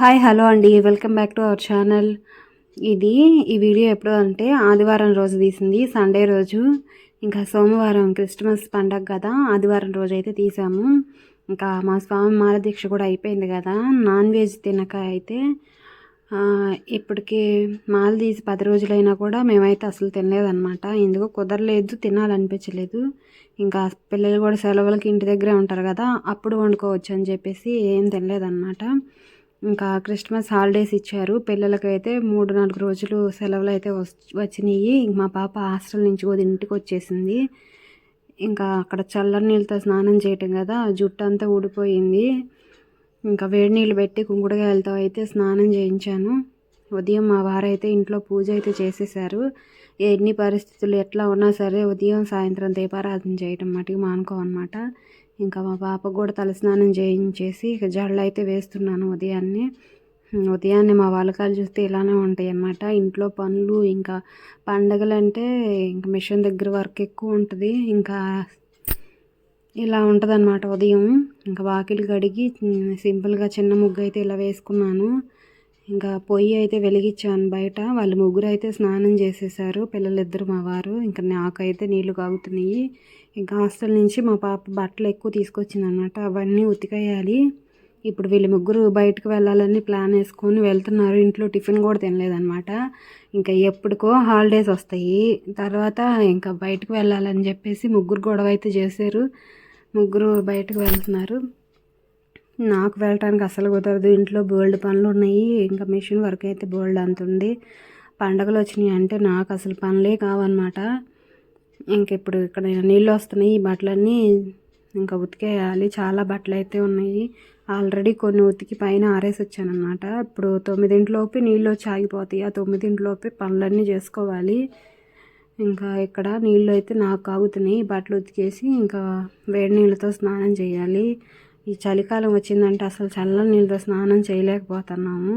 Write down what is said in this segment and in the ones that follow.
Hi hello అండి. Welcome back to our channel. ఇది ఈ వీడియో ఎప్పుడు అంటే ఆదివారం రోజు తీసింది. సండే రోజు. ఇంకా సోమవారం క్రిస్మస్ పండగ కదా ఆదివారం రోజు అయితే తీసాము. ఇంకా మా స్వామి మాలదీక్ష కూడా అయిపోయింది కదా. నాన్ వెజ్ తినక అయితే ఆ, ఇప్పటికి మాల తీసి పది రోజులైనా కూడా మేమైతే అసలు తినలేదన్నమాట. ఎందుకో కుదరలేదు తినాలనిపించలేదు. ఇంకా పిల్లలు కూడా సెలవులకి ఇంటి దగ్గరే ఉంటారు కదా అప్పుడు వండుకోవచ్చు అని చెప్పేసి ఏం తినలేదన్నమాట. ఇంకా క్రిస్మస్ హాలిడేస్ ఇచ్చారు. పిల్లలకైతే మూడు నాలుగు రోజులు సెలవులు అయితే వచ్చినాయి. మా పాప హాస్టల్ నుంచి కూడా ఇంటికి వచ్చేసింది ఇంకా అక్కడ చల్లని నీళ్ళతో స్నానం చేయటం కదా జుట్టు అంతా ఊడిపోయింది. ఇంకా వేడి నీళ్ళు పెట్టి కుంకుడుకాయలతో అయితే స్నానం చేయించాను. ఉదయం మా వారైతే ఇంట్లో పూజ అయితే చేసేసారు ఎన్ని పరిస్థితులు ఎట్లా ఉన్నా సరే ఉదయం సాయంత్రం దీపారాధన చేయటం మటుకు మానుకోమన్నమాట ఇంకా మా పాపకు కూడా తలస్నానం చేయించేసి ఇక జడలు అయితే వేస్తున్నాను ఉదయాన్నే. ఉదయాన్నే మా వాళ్ళకాలు చూస్తే ఇలానే ఉంటాయి అన్నమాట ఇంట్లో పనులు ఇంకా పండగలు అంటే ఇంకా మిషన్ దగ్గర వర్క్ ఎక్కువ ఉంటుంది. ఇంకా ఇలా ఉంటుందన్నమాట ఉదయం. ఇంకా వాకిలి కడిగి సింపుల్గా చిన్న ముగ్గు అయితే ఇలా వేసుకున్నాను. ఇంకా పొయ్యి అయితే వెలిగించాను బయట. వాళ్ళు ముగ్గురు అయితే స్నానం చేసేసారు. పిల్లలిద్దరు మా వారు. ఇంకా నాకైతే నీళ్ళు కాగుతున్నాయి. ఇంకా హాస్టల్ నుంచి మా పాప బట్టలు ఎక్కువ తీసుకొచ్చింది అనమాట అవన్నీ ఉతికేయాలి. ఇప్పుడు వీళ్ళు ముగ్గురు బయటకు వెళ్ళాలని ప్లాన్ వేసుకొని వెళ్తున్నారు. ఇంట్లో టిఫిన్ కూడా తినలేదన్నమాట. ఇంకా ఎప్పటికో హాలిడేస్ వస్తాయి. తర్వాత ఇంకా బయటకు వెళ్ళాలని చెప్పేసి ముగ్గురు గొడవ అయితే చేశారు. ముగ్గురు బయటకు వెళ్తున్నారు. నాకు వెళ్ళటానికి అసలు కుదరదు. ఇంట్లో బోల్డ్ పనులు ఉన్నాయి. ఇంకా మిషన్ వర్క్ అయితే బోల్డ్ అంత ఉంది. పండగలు వచ్చినాయి అంటే నాకు అసలు పనులే కావన్నమాట. ఇంక ఇప్పుడు ఇక్కడ నీళ్ళు వస్తున్నాయి ఈ బట్టలన్నీ ఇంకా ఉతికేయాలి. చాలా బట్టలు అయితే ఉన్నాయి. ఆల్రెడీ కొన్ని ఉతికి పైన ఆరేసి వచ్చానమాట ఇప్పుడు తొమ్మిదింటిలోపు నీళ్ళు వచ్చి ఆగిపోతాయి. ఆ తొమ్మిదింటిలోపే పనులన్నీ చేసుకోవాలి. ఇంకా ఇక్కడ నీళ్ళు అయితే నాకు కాగుతున్నాయి. బట్టలు ఉతికేసి ఇంకా వేడి నీళ్ళతో స్నానం చేయాలి. ఈ చలికాలం వచ్చిందంటే అసలు చల్లని నీళ్ళతో స్నానం చేయలేకపోతున్నాము.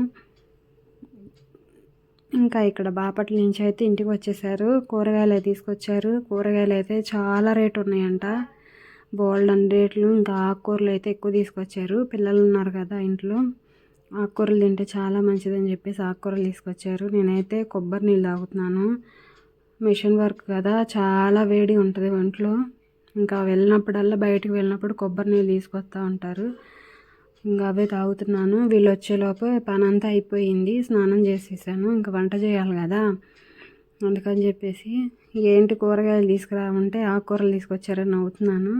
ఇంకా ఇక్కడ బాపట్ల నుంచి అయితే ఇంటికి వచ్చేసారు. కూరగాయలు తీసుకొచ్చారు. కూరగాయలు అయితే చాలా రేటు ఉన్నాయంట. బోల్డ్ అన్ని రేట్లు ఇంకా ఆకుకూరలు అయితే ఎక్కువ తీసుకొచ్చారు. పిల్లలు ఉన్నారు కదా ఇంట్లో. ఆకుకూరలు తింటే చాలా మంచిదని చెప్పేసి ఆకుకూరలు తీసుకొచ్చారు. నేనైతే కొబ్బరి నీళ్ళు తాగుతున్నాను. మిషన్ వర్క్ కదా చాలా వేడి ఉంటుంది ఒంట్లో. ఇంకా వెళ్ళినప్పుడల్లా బయటికి వెళ్ళినప్పుడు కొబ్బరి నీళ్ళు తీసుకొస్తూ ఉంటారు. ఇంకా అవే తాగుతున్నాను. వీళ్ళు వచ్చేలోపు పని అంతా అయిపోయింది. స్నానం చేసేసాను. ఇంకా వంట చేయాలి కదా. అందుకని చెప్పేసి ఏంటి కూరగాయలు తీసుకురావంటే ఆకుకూరలు తీసుకొచ్చారని నవ్వుతున్నాను.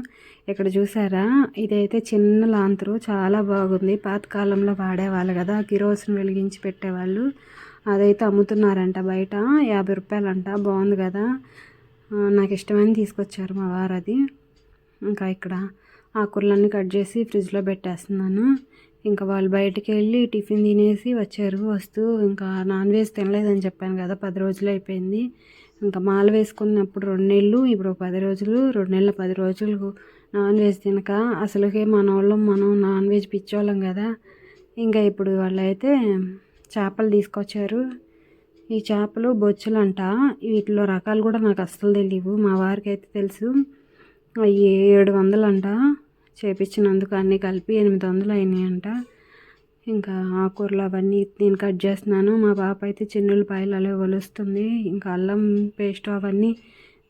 ఇక్కడ చూసారా? ఇదైతే చిన్న లాంతరు. చాలా బాగుంది. పాతకాలంలో వాడేవాళ్ళు కదా. కిరోసిన్ వెలిగించి పెట్టేవాళ్ళు. అదైతే అమ్ముతున్నారంట బయట. యాభై రూపాయలంట. బాగుంది కదా. నాకు ఇష్టమైన తీసుకొచ్చారు మా వారు అది ఇంకా ఇక్కడ ఆకుకూరలన్నీ కట్ చేసి ఫ్రిడ్జ్లో పెట్టేస్తున్నాను. ఇంకా వాళ్ళు బయటికి వెళ్ళి టిఫిన్ తినేసి వచ్చారు వస్తూ ఇంకా నాన్ వెజ్ తినలేదని చెప్పాను కదా పది రోజులు అయిపోయింది. ఇంకా మాల వేసుకున్నప్పుడు రెండు నెలలు ఇప్పుడు పది రోజులు రెండు నెలల పది రోజులు నాన్ వెజ్ తినక అసలుకే మన వాళ్ళం మనం నాన్ వెజ్ పిచ్చోళ్ళం కదా. ఇంకా ఇప్పుడు వాళ్ళైతే చేపలు తీసుకొచ్చారు. ఈ చేపలు బొచ్చులంట. వీటిలో రకాలు కూడా నాకు అస్సలు తెలియవు మా వారికి అయితే తెలుసు. అవి ఏడు వందలు అంట చేపించినందుకు అన్నీ కలిపి ఎనిమిది వందలు అయినాయి అంట ఇంకా ఆకుకూరలు అవన్నీ నేను కట్ చేస్తున్నాను. మా పాప అయితే చిన్నులపాయలు అలా వలుస్తుంది ఇంకా అల్లం పేస్ట్ అవన్నీ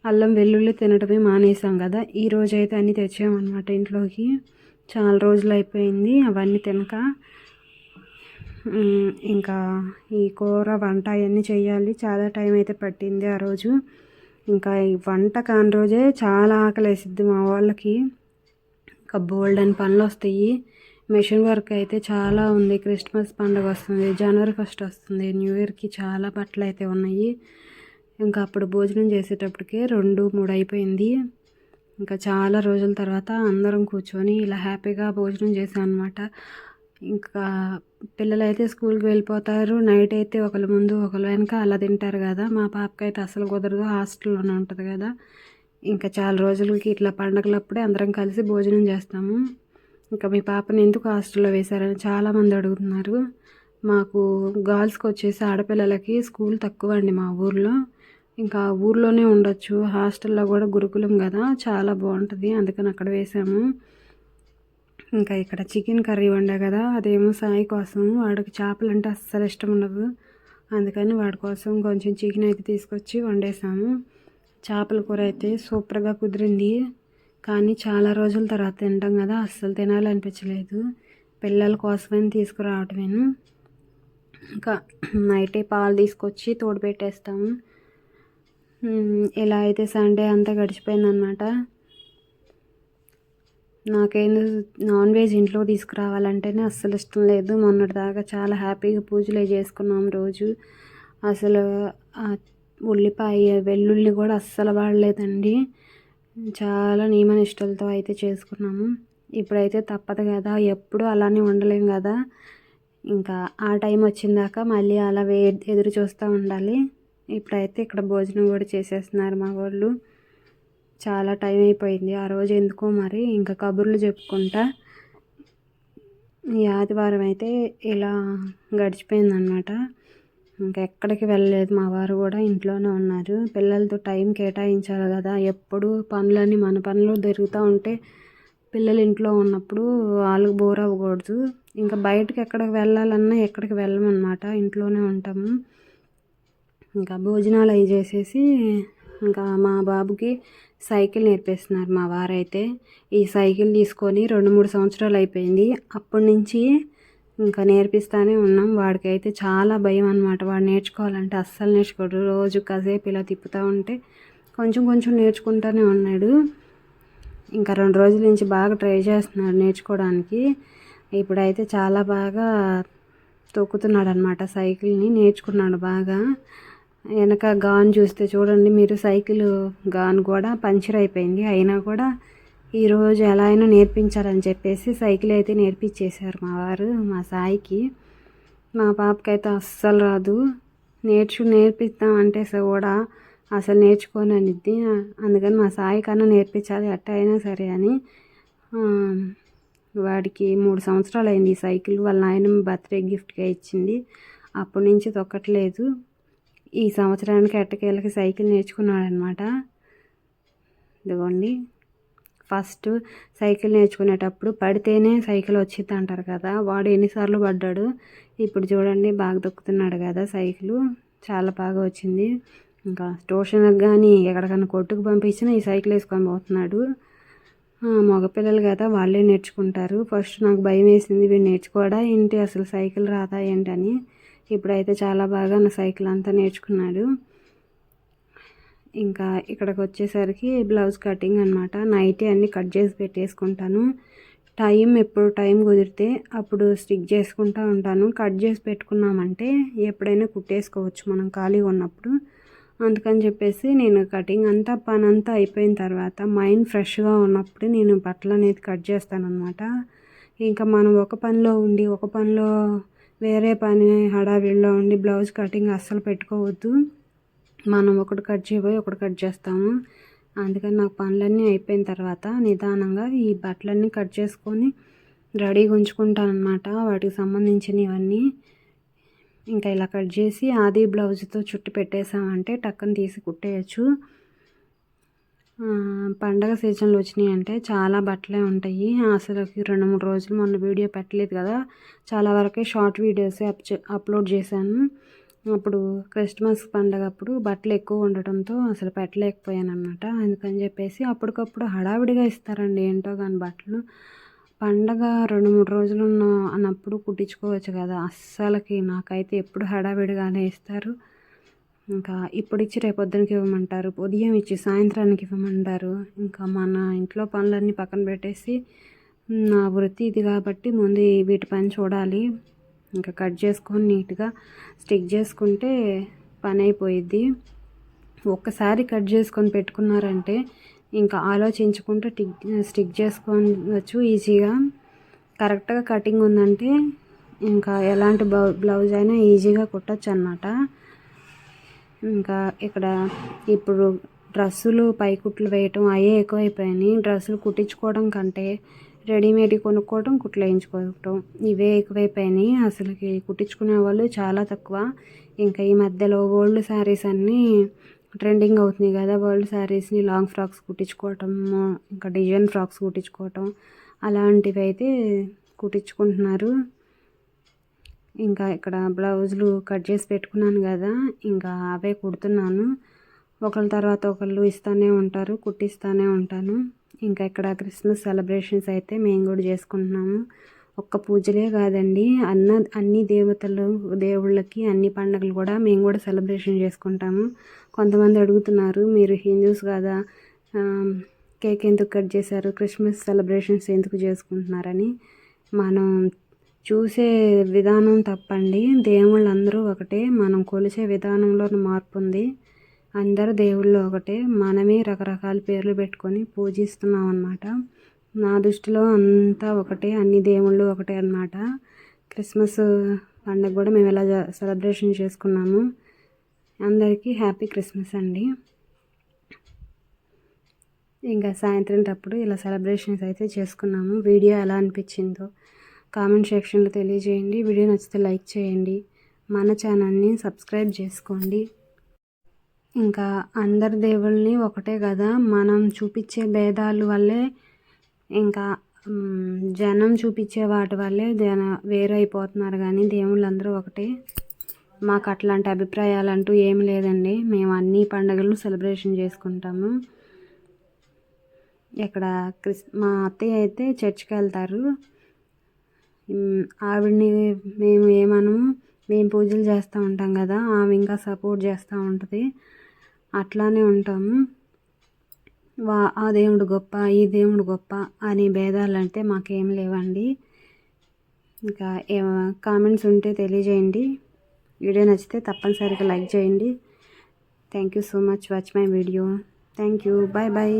అల్లం వెల్లుల్లి తినడమే మానేసాం కదా. ఈ రోజు అయితే అన్నీ తెచ్చామన్నమాట ఇంట్లోకి. చాలా రోజులు అయిపోయింది అవన్నీ తినక. ఇంకా ఈ కూర వంట అవన్నీ చేయాలి చాలా టైం అయితే పట్టింది ఆ రోజు. ఇంకా ఈ వంట కాని రోజే చాలా ఆకలి వేసిద్ది మా వాళ్ళకి. ఇంకా బోల్డ్ అని పనులు వస్తాయి మిషన్ వర్క్ అయితే చాలా ఉంది. క్రిస్మస్ పండుగ వస్తుంది. జనవరి ఫస్ట్ వస్తుంది. న్యూ ఇయర్కి చాలా బట్టలు అయితే ఉన్నాయి. ఇంకా అప్పుడు భోజనం చేసేటప్పటికే రెండు మూడు అయిపోయింది. ఇంకా చాలా రోజుల తర్వాత అందరం కూర్చొని ఇలా హ్యాపీగా భోజనం చేసాం అనమాట ఇంకా పిల్లలు అయితే స్కూల్కి వెళ్ళిపోతారు. నైట్ అయితే ఒకళ్ళ ముందు ఒకళ్ళ వెనక అలా తింటారు కదా. మా పాపకి అయితే అసలు కుదరదు. హాస్టల్లోనే ఉంటుంది కదా. ఇంకా చాలా రోజులకి ఇట్లా పండగలప్పుడే అందరం కలిసి భోజనం చేస్తాము. ఇంకా మీ పాపని ఎందుకు హాస్టల్లో వేశారని చాలామంది అడుగుతున్నారు. మాకు గర్ల్స్కి వచ్చేసి ఆడపిల్లలకి స్కూల్ తక్కువ అండి మా ఊర్లో. ఇంకా ఊర్లోనే ఉండొచ్చు. హాస్టల్లో కూడా గురుకులం కదా. చాలా బాగుంటుంది. అందుకని అక్కడ వేసాము ఇంకా ఇక్కడ చికెన్ కర్రీ వండా కదా అదేమో సాయి కోసం. వాడికి చేపలు అంటే అస్సలు ఇష్టం ఉండదు. అందుకని వాడి కోసం కొంచెం చికెన్ అయితే తీసుకొచ్చి వండేసాము. చేపల కూర అయితే సూపర్గా కుదిరింది. కానీ చాలా రోజుల తర్వాత తింటాం కదా అస్సలు తినాలనిపించలేదు. పిల్లల కోసమని తీసుకురావటమేను. ఇంకా నైటే పాలు తీసుకొచ్చి తోడు పెట్టేస్తాము ఇలా అయితే సండే అంతా గడిచిపోయిందనమాట నాకేందో నాన్ వెజ్ ఇంట్లో తీసుకురావాలంటేనే అస్సలు ఇష్టం లేదు. మొన్నటిదాకా చాలా హ్యాపీగా పూజలు చేసుకున్నాం రోజు. అసలు ఉల్లిపాయ వెల్లుల్లి కూడా అస్సలు వాడలేదండి. చాలా నియమ నిష్టలతో అయితే చేసుకున్నాము. ఇప్పుడైతే తప్పదు కదా ఎప్పుడు అలానే ఉండలేం కదా. ఇంకా ఆ టైం వచ్చిందాక మళ్ళీ అలా వే ఎదురు చూస్తూ ఉండాలి. ఇప్పుడైతే ఇక్కడ భోజనం కూడా చేసేస్తున్నారు మా వాళ్ళు. చాలా టైం అయిపోయింది. ఆ రోజు ఎందుకో మరి ఇంకా కబుర్లు చెప్పుకుంటా ఈ ఆదివారం అయితే ఇలా గడిచిపోయిందనమాట ఇంకా ఎక్కడికి వెళ్ళలేదు. మా వారు కూడా ఇంట్లోనే ఉన్నారు. పిల్లలతో టైం కేటాయించాలి కదా. ఎప్పుడు పనులన్నీ మన పనులు జరుగుతూ ఉంటే పిల్లలు ఇంట్లో ఉన్నప్పుడు వాళ్ళకి బోర్ అవ్వకూడదు. ఇంకా బయటకు ఎక్కడికి వెళ్ళాలన్నా ఎక్కడికి వెళ్ళమన్నమాట. ఇంట్లోనే ఉంటాము. ఇంకా భోజనాలు అవి చేసేసి ఇంకా మా బాబుకి సైకిల్ నేర్పిస్తున్నారు మా వారైతే. ఈ సైకిల్ తీసుకొని రెండు మూడు సంవత్సరాలు అయిపోయింది. అప్పటి నుంచి ఇంకా నేర్పిస్తూనే ఉన్నాం. వాడికి అయితే చాలా భయం అనమాట వాడు నేర్చుకోవాలంటే అస్సలు నేర్చుకోడు. రోజు కాసేపు ఇలా తిప్పుతూ ఉంటే కొంచెం కొంచెం నేర్చుకుంటూనే ఉన్నాడు. ఇంకా రెండు రోజుల నుంచి బాగా ట్రై చేస్తున్నాడు నేర్చుకోవడానికి. ఇప్పుడైతే చాలా బాగా తొక్కుతున్నాడు అనమాట సైకిల్ని. నేర్చుకున్నాడు బాగా. వెనక గాన్ చూస్తే చూడండి మీరు సైకిల్ గాన్ కూడా పంచర్ అయిపోయింది. అయినా కూడా ఈరోజు ఎలా అయినా నేర్పించాలని చెప్పేసి సైకిల్ అయితే నేర్పించేశారు మా వారు మా సాయికి. మా పాపకైతే అస్సలు రాదు. నేర్చు నేర్పిస్తాం అంటే కూడా అసలు నేర్చుకొని అనిద్ది అందుకని మా సాయి కన్నా నేర్పించాలి అట్ట అయినా సరే అని. వాడికి మూడు సంవత్సరాలు అయింది ఈ సైకిల్ వాళ్ళ నాయన బర్త్డే గిఫ్ట్గా ఇచ్చింది. అప్పటి నుంచి తొక్కట్లేదు. ఈ సంవత్సరానికి ఎట్టకేళ్ళకి సైకిల్ నేర్చుకున్నాడు అనమాట ఇదిగోండి. ఫస్ట్ సైకిల్ నేర్చుకునేటప్పుడు పడితేనే సైకిల్ వచ్చింది అంటారు కదా. వాడు ఎన్నిసార్లు పడ్డాడు? ఇప్పుడు చూడండి బాగా దొక్కుతున్నాడు కదా సైకిల్. చాలా బాగా వచ్చింది. ఇంకా ట్యూషన్కి కానీ ఎక్కడికైనా కొట్టుకు పంపించినా ఈ సైకిల్ వేసుకొని పోతున్నాడు. మగపిల్లలు కదా వాళ్ళే నేర్చుకుంటారు. ఫస్ట్ నాకు భయం వేసింది వీడు నేర్చుకోడా ఏంటి అసలు సైకిల్ రాదా ఏంటని. ఇప్పుడైతే చాలా బాగా నా సైకిల్ అంతా నేర్చుకున్నాడు. ఇంకా ఇక్కడికి వచ్చేసరికి బ్లౌజ్ కటింగ్ అనమాట నైటే అన్నీ కట్ చేసి పెట్టేసుకుంటాను. టైం ఎప్పుడు టైం కుదిరితే అప్పుడు స్టిక్ చేసుకుంటూ ఉంటాను. కట్ చేసి పెట్టుకున్నామంటే ఎప్పుడైనా కుట్టేసుకోవచ్చు మనం ఖాళీగా ఉన్నప్పుడు. అందుకని చెప్పేసి నేను కటింగ్ అంతా పని అంతా అయిపోయిన తర్వాత మైండ్ ఫ్రెష్గా ఉన్నప్పుడు నేను బట్టలు అనేది కట్ చేస్తాను అనమాట ఇంకా మనం ఒక పనిలో ఉండి ఒక పనిలో వేరే పని హడావిడిలో ఉండి బ్లౌజ్ కటింగ్ అస్సలు పెట్టుకోవద్దు. మనం ఒకటి కట్ చేయబోయి ఒకటి కట్ చేస్తాము. అందుకని నాకు పనులన్నీ అయిపోయిన తర్వాత నిదానంగా ఈ బట్టలన్నీ కట్ చేసుకొని రెడీగా ఉంచుకుంటాను అనమాట వాటికి సంబంధించినవన్నీ ఇంకా ఇలా కట్ చేసి ఆది బ్లౌజ్తో చుట్టి పెట్టేసామంటే టక్కన తీసి కుట్టేయచ్చు. పండగ సీజన్లు వచ్చినాయి అంటే చాలా బట్టలే ఉంటాయి. అసలు రెండు మూడు రోజులు మొన్న వీడియో పెట్టలేదు కదా. చాలా వరకే షార్ట్ వీడియోస్ అప్లోడ్ చేశాను. అప్పుడు క్రిస్మస్ పండగ అప్పుడు బట్టలు ఎక్కువ ఉండటంతో అసలు పెట్టలేకపోయాను అనమాట అందుకని చెప్పేసి అప్పటికప్పుడు హడావిడిగా ఇస్తారండి ఏంటో కానీ బట్టలు. పండగ రెండు మూడు రోజులు ఉన్న అన్నప్పుడు కుట్టించుకోవచ్చు కదా. అస్సలకి నాకైతే ఎప్పుడు హడావిడిగానే ఇస్తారు. ఇంకా ఇప్పుడు ఇచ్చి రేపొద్దునకి ఇవ్వమంటారు ఉదయం ఇచ్చి సాయంత్రానికి ఇవ్వమంటారు. ఇంకా మన ఇంట్లో పనులన్నీ పక్కన పెట్టేసి నా వృత్తి ఇది కాబట్టి ముందు వీటి పని చూడాలి. ఇంకా కట్ చేసుకొని నీట్గా స్టిక్ చేసుకుంటే పని అయిపోయిద్ది. ఒక్కసారి కట్ చేసుకొని పెట్టుకున్నారంటే ఇంకా ఆలోచించుకుంటూ టిక్ స్టిక్ చేసుకోవచ్చు ఈజీగా. కరెక్ట్గా కటింగ్ ఉందంటే ఇంకా ఎలాంటి బ్లౌజ్ అయినా ఈజీగా కుట్టచ్చు అన్నమాట ఇంకా ఇక్కడ ఇప్పుడు డ్రెస్సులు పైకుట్లు వేయటం అవే ఎక్కువైపోయినాయి. డ్రెస్సులు కుట్టించుకోవడం కంటే రెడీమేడ్ కొనుక్కోవడం కుట్లు వేయించుకోవటం ఇవే ఎక్కువైపోయినాయి. అసలుకి కుట్టించుకునే వాళ్ళు చాలా తక్కువ. ఇంకా ఈ మధ్యలో ఓల్డ్ శారీస్ అన్నీ ట్రెండింగ్ అవుతున్నాయి కదా. ఓల్డ్ శారీస్ని లాంగ్ ఫ్రాక్స్ కుట్టించుకోవటం ఇంకా డిజైన్ ఫ్రాక్స్ కుట్టించుకోవటం అలాంటివి అయితే కుట్టించుకుంటున్నారు. ఇంకా ఇక్కడ బ్లౌజులు కట్ చేసి పెట్టుకున్నాను కదా ఇంకా అవే కుడుతున్నాను. ఒకళ్ళ తర్వాత ఒకళ్ళు ఇస్తూనే ఉంటారు కుట్టిస్తూనే ఉంటాను. ఇంకా ఇక్కడ క్రిస్మస్ సెలబ్రేషన్స్ అయితే మేము కూడా చేసుకుంటున్నాము. ఒక్క పూజలే కాదండి అన్న అన్ని దేవతలు దేవుళ్ళకి అన్ని పండుగలు కూడా మేము కూడా సెలబ్రేషన్ చేసుకుంటాము. కొంతమంది అడుగుతున్నారు మీరు హిందూస్ కదా కేక్ ఎందుకు కట్ చేశారు క్రిస్మస్ సెలబ్రేషన్స్ ఎందుకు చేసుకుంటున్నారని. మనం చూసే విధానం తప్పండి. దేవుళ్ళు అందరూ ఒకటే. మనం కొలిచే విధానంలో మార్పు ఉంది. అందరు దేవుళ్ళు ఒకటే. మనమే రకరకాల పేర్లు పెట్టుకొని పూజిస్తున్నాం అన్నమాట. నా దృష్టిలో అంతా ఒకటే. అన్ని దేవుళ్ళు ఒకటే అన్నమాట. క్రిస్మస్ పండుగ కూడా మేము ఎలా సెలబ్రేషన్ చేసుకున్నాము. అందరికీ హ్యాపీ క్రిస్మస్ అండి. ఇంకా సాయంత్రం అప్పుడు ఇలా సెలబ్రేషన్స్ అయితే చేసుకున్నాము. వీడియో ఎలా అనిపించిందో కామెంట్ సెక్షన్లో తెలియజేయండి. వీడియో నచ్చితే లైక్ చేయండి. మన ఛానల్ని సబ్స్క్రైబ్ చేసుకోండి. ఇంకా అందరి దేవుళ్ళని ఒకటే కదా మనం చూపించే భేదాలు వల్లే ఇంకా జనం చూపించే వాటి వల్లే జన వేరైపోతున్నారు కానీ దేవుళ్ళు అందరూ ఒకటే. మాకు అట్లాంటి అభిప్రాయాలు అంటూ ఏం లేదండి. మేము అన్ని పండుగలు సెలబ్రేషన్ చేసుకుంటాము. ఇక్కడ క్రిస్ మా అత్తయ్య అయితే చర్చికి వెళ్తారు. ఆవిడని మేము ఏమనము మేము పూజలు చేస్తూ ఉంటాం కదా ఆమె ఇంకా సపోర్ట్ చేస్తూ ఉంటుంది. అట్లానే ఉంటాము. వా ఆ దేవుడు గొప్ప ఈ దేవుడు గొప్ప అనే భేదాలు అంటే మాకేం లేవండి. ఇంకా ఏ కామెంట్స్ ఉంటే తెలియజేయండి. వీడియో నచ్చితే తప్పనిసరిగా లైక్ చేయండి. Thank you so much watch my video thank you bye bye